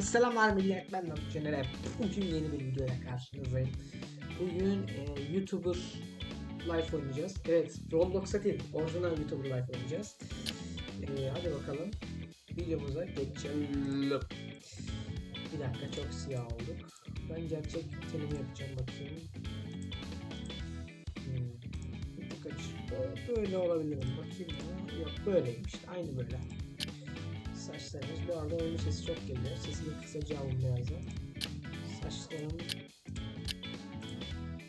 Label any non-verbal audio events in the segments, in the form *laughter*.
Selamlar millet. Ben Namık Caner'e Bugün yeni bir videoya karşınızdayım. Bugün e, YouTuber Life oynayacağız. Evet Roblox'a değil orijinal YouTuber Life oynayacağız. E, Hadi bakalım Videomuza geçelim. Bir dakika çok siyah olduk. Ben gerçek tenimi yapacağım bakayım. Hmm. Açık. Böyle- olabilirim bakayım. Yok böyleymiş. Aynı böyle Saçlarımız bu arada oyunun sesi çok geliyor. Sesini kısacağım birazdan. Saçlarım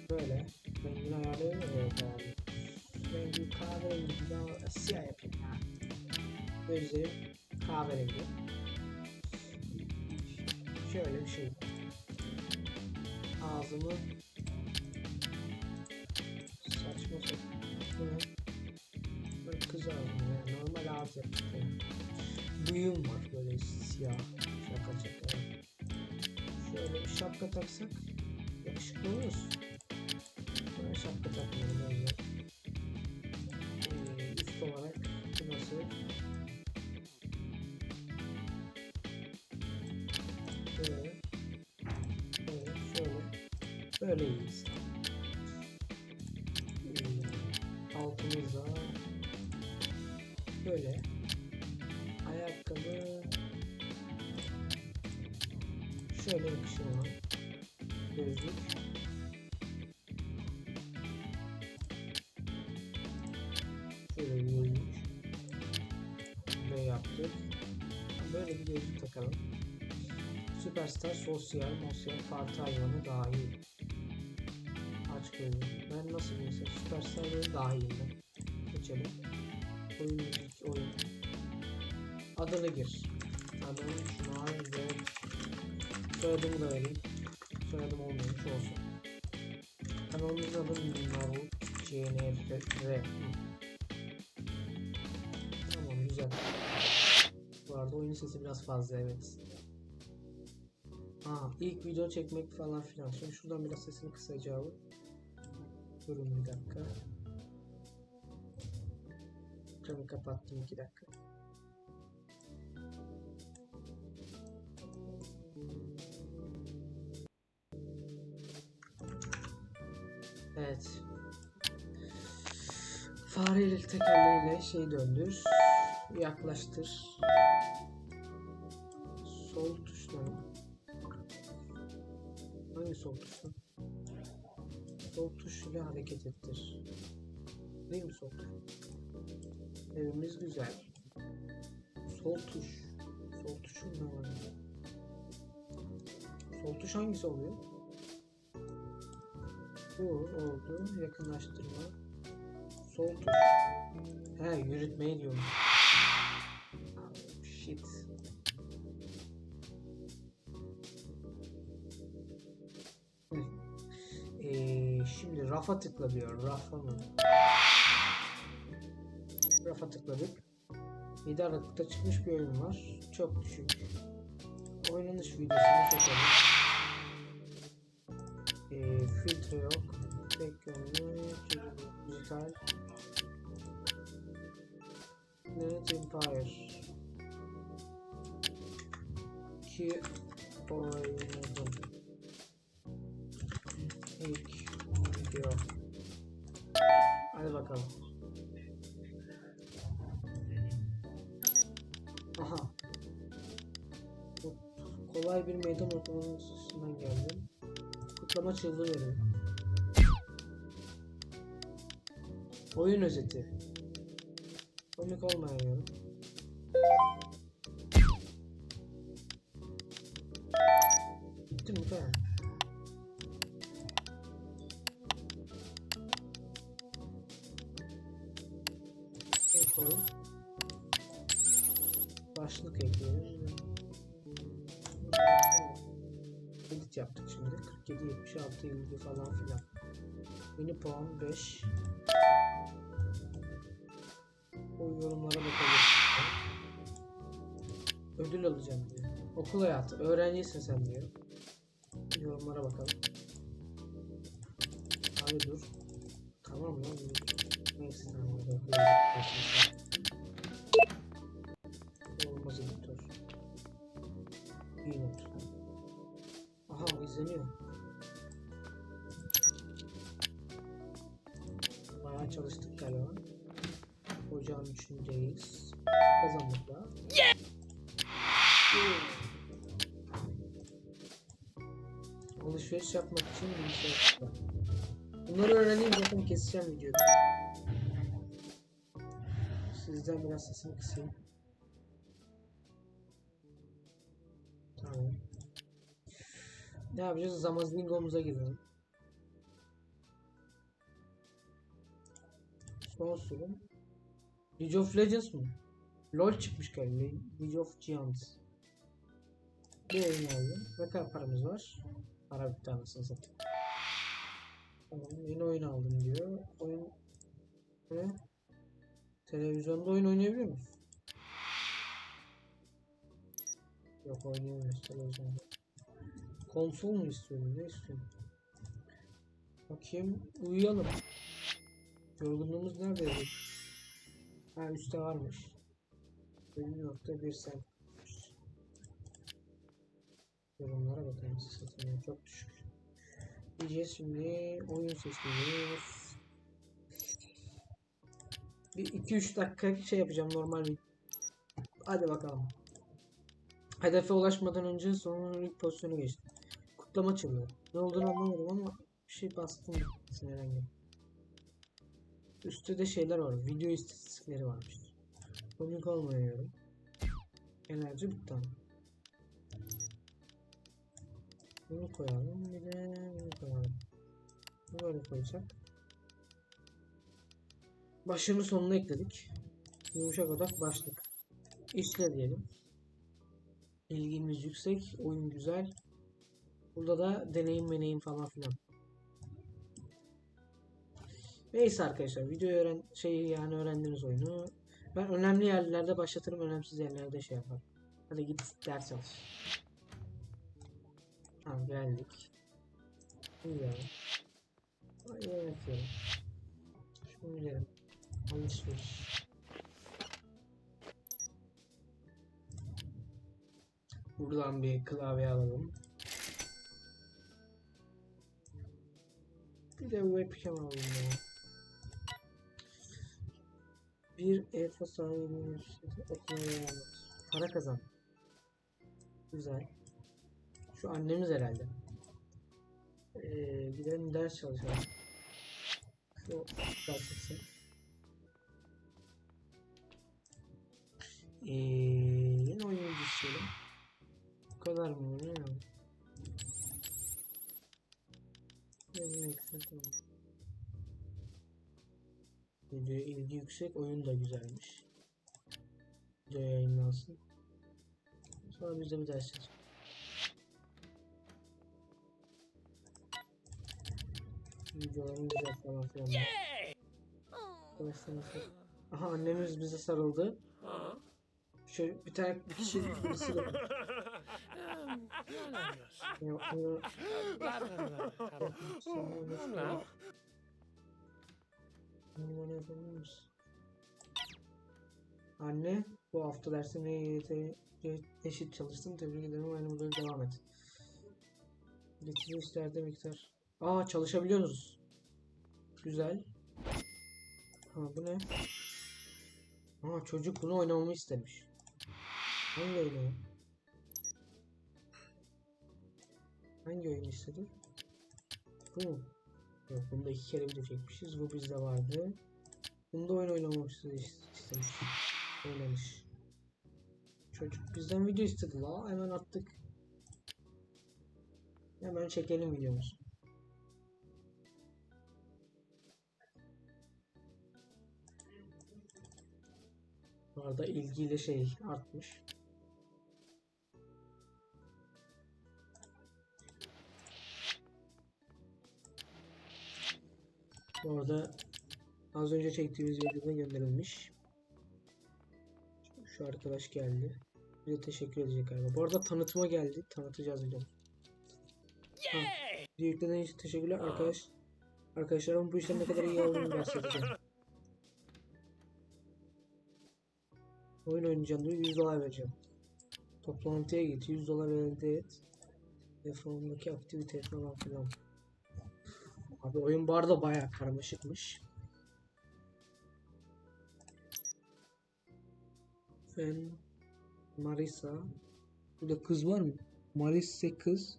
böyle. Rengini ayarlayayım mı? Evet abi. Rengi kahverengi ama siyah yapayım ya. Gözlerim kahverengi. Şöyle bir şey. Ağzımı saçma sapan. Bu ne? Böyle kız ağzım ya. Normal yaptık yani bıyığım var. Böyle siyah şaka şaka şöyle bir şapka taksak yakışıklı oluruz. Ben şapka takmıyorum o yüzden ee, üst olarak bu nasıl böyle. Böyle şöyle. Böyle iyiyiz ee, altımızda böyle ayakkabı. Şöyle yakışır ona gözlük. Şöyle gözlük. Ne yaptık. Böyle bir gözlük takalım. Süperstar sosyal mosyal parti hayvanı dahil. Aç gözlük. Ben nasıl bir süperstar böyle dahil ben geçelim. Oyun oyun adını gir. Adını şuna ve soyadımı da vereyim. Soyadım olmamış olsun. Kanalımızın adı Marul CNR. Tamam güzel. Bu arada oyun sesi biraz fazla evet. Aa ilk video çekmek falan filan. Şimdi şuradan biraz sesini kısacağım. Durun bir dakika. Ekranı kapattım iki dakika. Evet. Fareyle tekerleğiyle şey döndür. Yaklaştır. Sol tuşla? Hangi sol tuşla? Sol tuş ile hareket ettir. Değil mi sol? Evimiz güzel. Sol tuş. Sol tuşun ne var? Sol tuş hangisi oluyor? Bu oldu. Yakınlaştırma. Sol tuş. He yürütmeyi diyorum. Shit. Ee, şimdi rafa tıkla. Rafa mı? Rafa tıkladık. 7 Aralık'ta çıkmış bir oyun var. Çok düşük. Oynanış videosunu çekelim. Ee, filtre yok. Tek yönlü, dijital. Net Empire. Ki oynadım. Bir meydan okumasından geldim. Kutlama çığlığı verin. Oyun özeti. Komik olmayan yorum. Bitti mi bu kadar? Yaptık şimdi. 47, 76, 50 falan filan. Yeni puan 5. O yorumlara bakalım. Ödül alacağım diyor. Okul hayatı. Öğrencisin sen diyor. Yorumlara bakalım. Abi dur. Tamam lan. Neyse tamam. Olmaz editör. iyi olur. Aha izleniyor. Bayağı çalıştık galiba. Ocağın üçündeyiz. Kazandık daha. Alışveriş yapmak için bilgisayar var. Bunları öğreneyim zaten keseceğim videoda. Sizden biraz sesimi kısayım. Ne yapacağız? Zamazingo'muza girelim. Son sürüm. League of Legends mı? LoL çıkmış galiba. League of Giants. Bir oyun aldım. Ne kadar paramız var? Para bitti anasını satayım. Tamam yeni oyun aldım diyor. Oyun ne? Televizyonda oyun oynayabiliyor muyuz? Yok oynayamıyoruz televizyonda. Konsol mu istiyorum? Ne istiyorum? Bakayım uyuyalım. Yorgunluğumuz nerede? Ha üstte varmış. 1.1 sen. Yorumlara bakayım satın çok düşük. Diyeceğiz şimdi oyun seçmiyoruz. Bir 2-3 dakika şey yapacağım normal bir. Hadi bakalım. Hedefe ulaşmadan önce sonun ilk pozisyonu geçtim. Kutlama çılıyor. Ne olduğunu anlamadım ama bir şey bastım sinirlendim. Üstte de şeyler var. Video istatistikleri varmış. Komik olmuyorum. Enerji bitti. Bunu koyalım. Bir de bunu koyalım. Bunu böyle koyacak. Başını sonuna ekledik. Yumuşak odak başlık. İşle diyelim. İlgimiz yüksek. Oyun güzel. Burada da deneyim meneyim falan filan. Neyse arkadaşlar video öğren şey yani öğrendiğiniz oyunu ben önemli yerlerde başlatırım önemsiz yerlerde şey yaparım. Hadi git ders çalış. Tamam geldik. Uyuyalım. Ay yemek yiyelim. Şunu yiyelim. Alışveriş. Buradan bir klavye alalım. Bir de webcam alalım ya. Bir EFA sahibi okumaya. Para kazan. Güzel. Şu annemiz herhalde. Ee, gidelim ders çalışalım. Şu etsin. Ee, yeni oyun isteyelim. Bu kadar mı? Ne tamam. Videoya ilgi yüksek, oyun da güzelmiş. Video yayınlansın. Sonra biz de bir ders çalışalım. Videoların güzel falan filan. Nasıl? Aha annemiz bize sarıldı. Şöyle bir tane bir kişi *laughs* birisi de bunu- yapabilir misin? Anne, bu hafta dersine YT eşit çalıştın. Tebrik ederim. Aynı burada devam et. Getiri işlerde miktar. Aa çalışabiliyorsunuz. Güzel. Ha bu ne? Aa çocuk bunu oynamamı istemiş. Hangi oyunu? Hangi oyun istedi? Bu? Yok bunda iki kere video çekmişiz. Bu bizde vardı. Bunda oyun oynamak istemiş. Oynamış. Çocuk bizden video istedi la. Hemen attık. Hemen çekelim videomuzu. Bu arada ilgiyle şey artmış. Bu arada az önce çektiğimiz videoda gönderilmiş. Şu arkadaş geldi. Bize teşekkür edecek galiba. Bu arada tanıtıma geldi. Tanıtacağız videomu. Tamam. Video yüklediğiniz için teşekkürler arkadaş. Arkadaşlarım bu işlerin ne kadar iyi olduğunu bahsedeceğim. *laughs* Oyun oynayacağım diyor 100 dolar vereceğim. Toplantıya git. 100 dolar elde et. Telefonundaki aktivite falan filan. Abi oyun bu arada bayağı karmaşıkmış. Fen Marisa. Burada kız var mı? Marisa kız.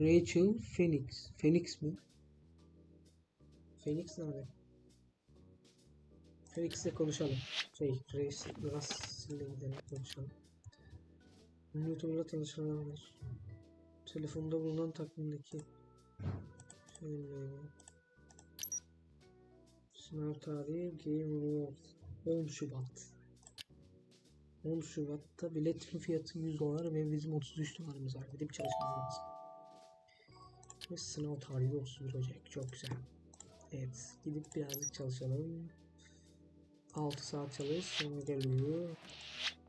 Rachel Phoenix. Phoenix mi? Phoenix nerede? Phoenix'le konuşalım. Şey, Russell'le gidelim konuşalım. YouTube'da tanışanlar. Telefonda bulunan takvimdeki Sınav tarihi Game Awards 10 Şubat. 10 Şubat'ta biletin fiyatı 100 dolar ve bizim 33 dolarımız var. Gidip çalışmamız lazım. Ve sınav tarihi de 31 Ocak. Çok güzel. Evet. Gidip birazcık çalışalım. 6 saat çalış. Sonra geliyor.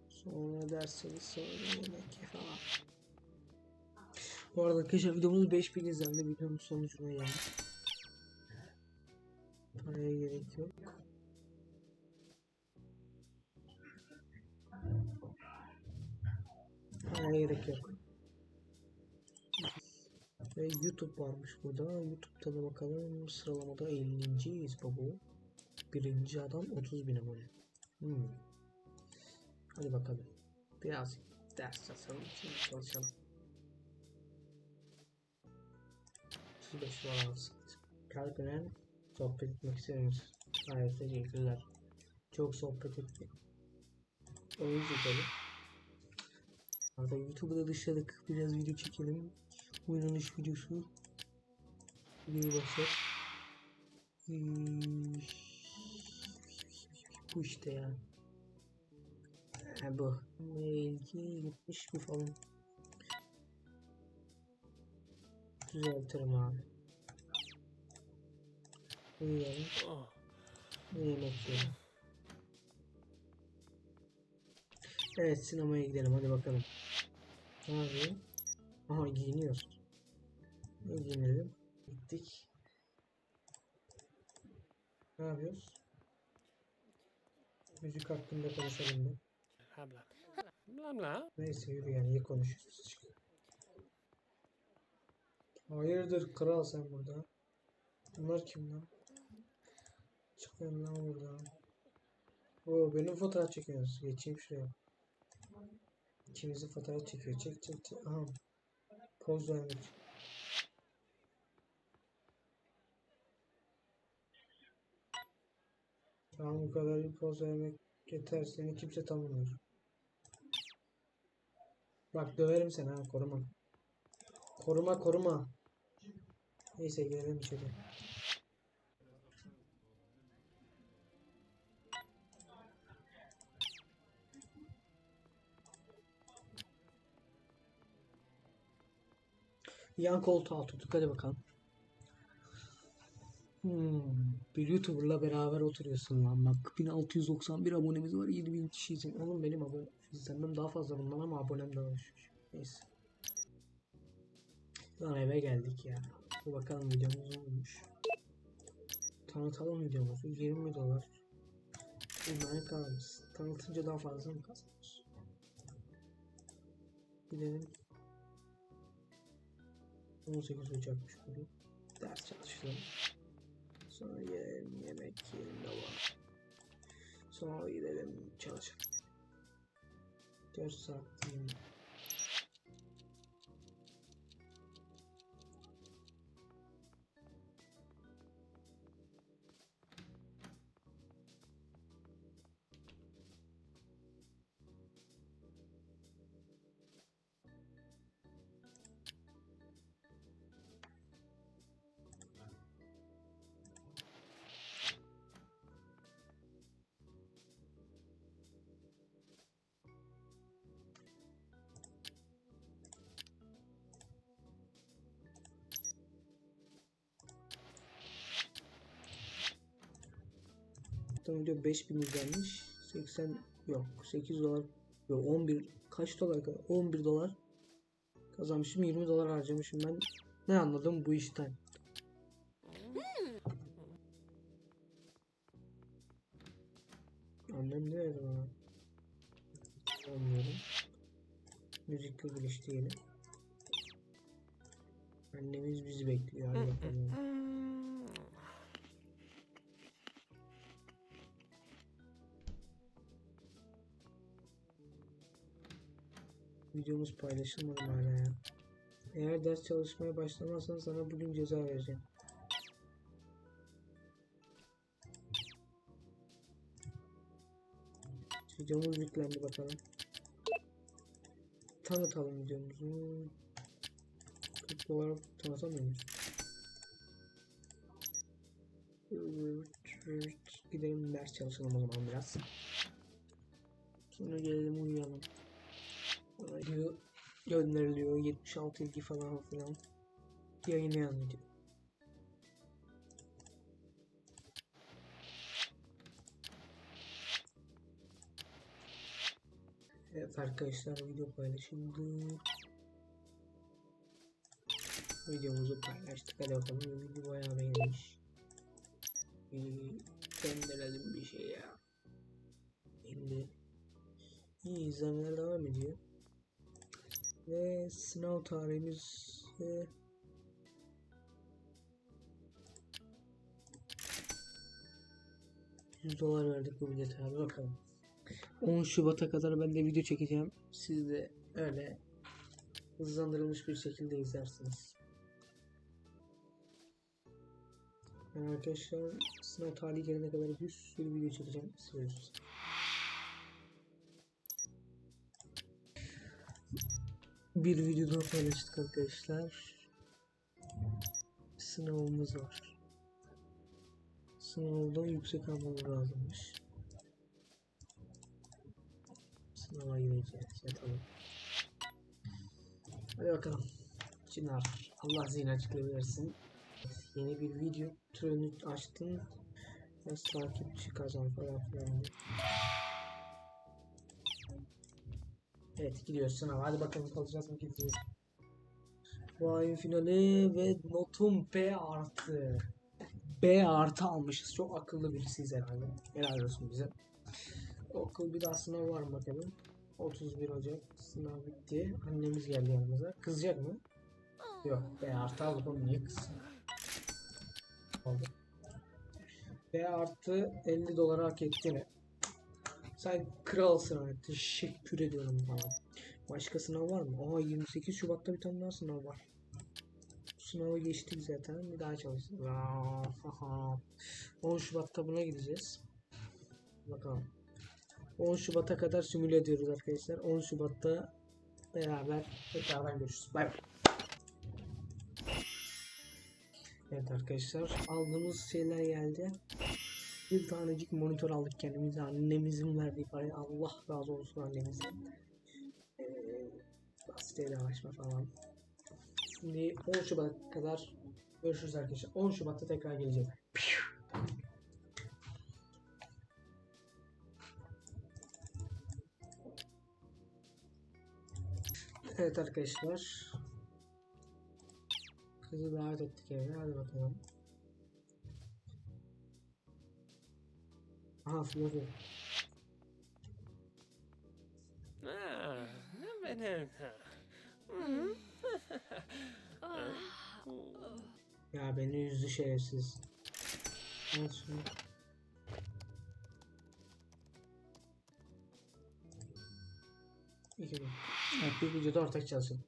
Sonra ders çalış. Sonra yemek falan. Bu arada arkadaşlar videomuz 5000 izlendi. Videonun sonucuna geldik. Paraya gerek yok. Paraya gerek yok. Ve YouTube varmış burada. YouTube'da da bakalım sıralamada 50.yiz baba. Birinci adam 30 bin abone. Hmm. Hadi bakalım. Biraz ders çalışalım. Çalışalım. 35 dolar. Kalkınen sohbet etmek istiyoruz. Hayır teşekkürler. Çok sohbet ettik. Oyun çekelim. Arada YouTube'da dışladık. Biraz video çekelim. Oynanış videosu. Videoyu başlat. Bu işte ya. Ha bu. Mailki 70 bir falan. Düzeltirim abi. Uyuyalım. Yemek yiyelim. Evet sinemaya gidelim hadi bakalım. Ne yapayım? Aha giyiniyoruz. Ne giyinelim? Gittik. Ne yapıyoruz? Müzik hakkında konuşalım bla. Neyse yürü yani iyi konuşuyoruz. Çık. Hayırdır kral sen burada? Bunlar kim lan? Çıkın lan buradan. Oo benim fotoğraf çekiyoruz. Geçeyim şuraya. İkimizi fotoğraf çekiyor. Çek çek çek. Aha. Poz vermek. Tamam bu kadar bir poz vermek yeter. Seni kimse tanımıyor. Bak döverim seni ha koruma. Koruma koruma. Neyse girelim içeri. Yan koltuğa oturduk hadi bakalım. Hmm, bir YouTuber'la beraber oturuyorsun lan bak 1691 abonemiz var 7000 kişi izin. Oğlum benim abone izlenmem daha fazla bundan ama abonem daha düşük. Neyse. Lan eve geldik ya. Bir bakalım videomuz ne olmuş. Tanıtalım videomuzu 20 dolar. Bundan kalmış. Tanıtınca daha fazla mı kazanıyoruz? Gidelim. 18 Ocak'mış bugün. Ders çalışalım. Sonra yiyelim, yemek yiyelim de var. Sonra gidelim çalışalım. 4 saat değil. Tam video 5000 izlenmiş. 80 yok 8 dolar yok 11 kaç dolar 11 dolar kazanmışım 20 dolar harcamışım ben ne anladım bu işten annem ne dedi bana anlıyorum Müzikle birleştirelim. Annemiz bizi bekliyor. Videomuz paylaşılmadı hala ya. Eğer ders çalışmaya başlamazsan sana bugün ceza vereceğim. Videomuz yüklendi bakalım. Tanıtalım videomuzu. 40 dolar tanıtamıyor muyuz? Gidelim ders çalışalım o zaman biraz. Sonra gelelim uyuyalım. Video gönderiliyor 76 ilgi falan filan. Yayınlayan video. Evet arkadaşlar video paylaşıldı. Videomuzu paylaştık. Hadi bakalım video bayağı beğenmiş. Bir gönderelim bir şey ya. Şimdi iyi izlemeler devam ediyor. Ve sınav tarihimiz e, ...100 dolar verdik bu bilete abi bakalım. 10 Şubat'a kadar ben de video çekeceğim. Siz de öyle hızlandırılmış bir şekilde izlersiniz. Yani arkadaşlar sınav tarihi gelene kadar bir sürü video çekeceğim. Söz. Bir video daha paylaştık arkadaşlar. Sınavımız var. Sınavda yüksek almamız lazımmış. Sınava gireceğiz. Yatalım. Hadi bakalım. Çınar. Allah zihin açıklığı versin. Yeni bir video türünü açtım. Biraz takipçi kazan falan filan. Evet gidiyoruz sınava. Hadi bakalım kalacağız mı gideceğiz. Bu ayın finali ve notum B artı. B artı almışız. Çok akıllı birisiyiz herhalde. Helal olsun bize. Okul bir daha sınav var mı bakalım. 31 Ocak sınav bitti. Annemiz geldi yanımıza. Kızacak mı? Yok. B artı aldık onu niye kızsın? Aldı. B artı 50 dolara hak etti mi? Sen kralsın abi. Teşekkür ediyorum falan. Başka sınav var mı? Aa 28 Şubat'ta bir tane daha sınav var. Sınavı geçtik zaten. Bir daha haha. 10 *laughs* Şubat'ta buna gideceğiz. Bakalım. 10 Şubat'a kadar simüle ediyoruz arkadaşlar. 10 Şubat'ta beraber tekrardan görüşürüz. Bay bay. Evet arkadaşlar aldığımız şeyler geldi. Bir tanecik monitör aldık kendimize. Annemizin verdiği parayı Allah razı olsun annemizin. Ee, açma falan. Şimdi 10 Şubat kadar görüşürüz arkadaşlar. 10 Şubat'ta tekrar geleceğiz. Evet arkadaşlar. Kızı davet ettik eve. Hadi bakalım. Aha Florya. Ah, benim. Hmm. *laughs* Ya beni üzdü şerefsiz. Al şunu. İki gün. Evet, bir videoda ortak çalışın.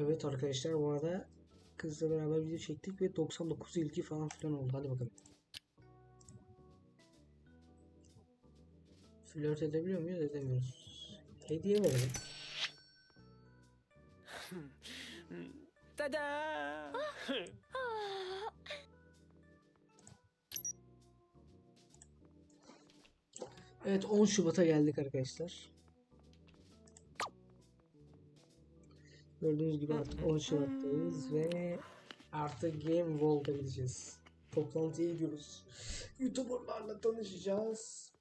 Evet arkadaşlar bu arada kızla beraber video çektik ve 99 ilgi falan filan oldu. Hadi bakalım. Flört edebiliyor muyuz? Edemiyoruz. Hediye verelim. *laughs* Tada! *laughs* Evet 10 Şubat'a geldik arkadaşlar. Gördüğünüz gibi artık 10 Şubat'tayız ve artık Game World'a gideceğiz. Toplantıya gidiyoruz. YouTuber'larla tanışacağız.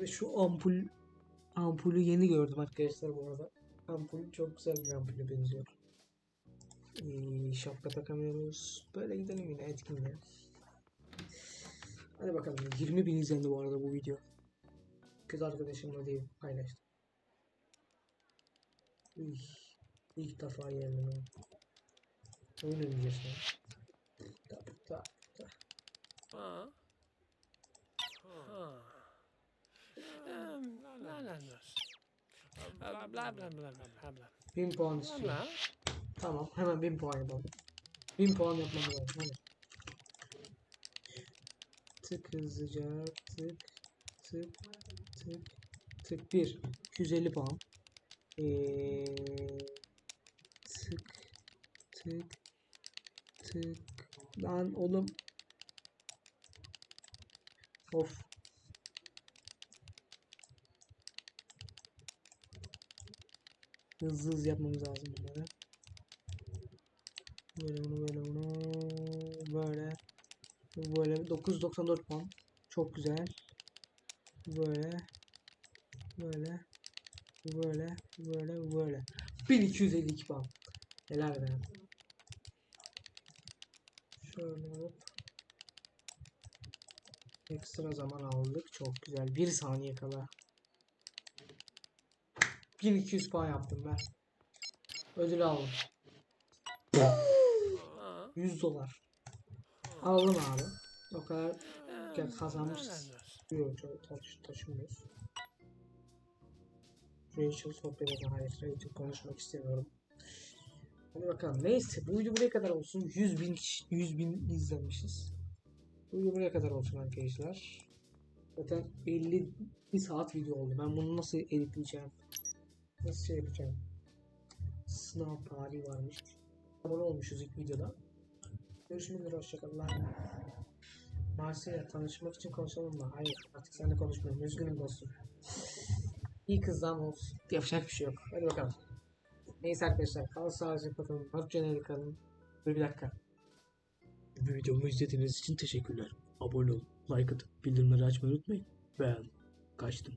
Ve şu ampul ampulü yeni gördüm arkadaşlar bu arada. Ampul çok güzel bir ampule benziyor. Ee, şapka takamıyoruz. Böyle gidelim yine etkinliğe. Hadi bakalım 20 bin izlendi bu arada bu video. Kız arkadaşımla değil paylaştım. Üy, ilk defa geldim ben. Oynayacağız ya. Ta, ta, ta. Ha? Ha. La, la, la. Bla bla bla bla bla bla. 1000 puan bla. Tamam hemen 1000 puan yapalım. 1000 puan yapmamız lazım hadi. Tık hızlıca tık tık tık tık 1 250 puan. Ee, tık tık. Lan oğlum. Of. Hızlı hızlı yapmamız lazım bunları. Böyle bunu böyle bunu böyle. Böyle 994 puan. Çok güzel. Böyle. Böyle. Böyle. Böyle. Böyle. 1252 puan. Helal be şöyle hop ekstra zaman aldık çok güzel bir saniye kala 1200 puan yaptım ben ödül aldım Ha. 100 dolar alalım abi o kadar kazanmışız. Yok taş, taşımıyoruz. Rachel sohbet hayır Rachel konuşmak istemiyorum. Hadi bakalım neyse bu video buraya kadar olsun 100 bin kişi- 100 bin izlenmişiz. Bu video buraya kadar olsun arkadaşlar. Zaten 50 bir saat video oldu. Ben bunu nasıl editleyeceğim? Nasıl şey yapacağım? Sınav tarihi varmış. Abone olmuşuz ilk videoda. Görüşmek üzere hoşçakalın. Marsi'yle tanışmak için konuşalım mı? Hayır artık seninle konuşmuyorum. Üzgünüm dostum. İyi kızdan olsun. Yapacak bir şey yok. Hadi bakalım. Neyse arkadaşlar. Kalın sağlıcakla kalın. Hoşçakalın kalın. Dur bir dakika. Bu videomu izlediğiniz için teşekkürler. Abone olun, like atıp bildirimleri açmayı unutmayın. Ben kaçtım.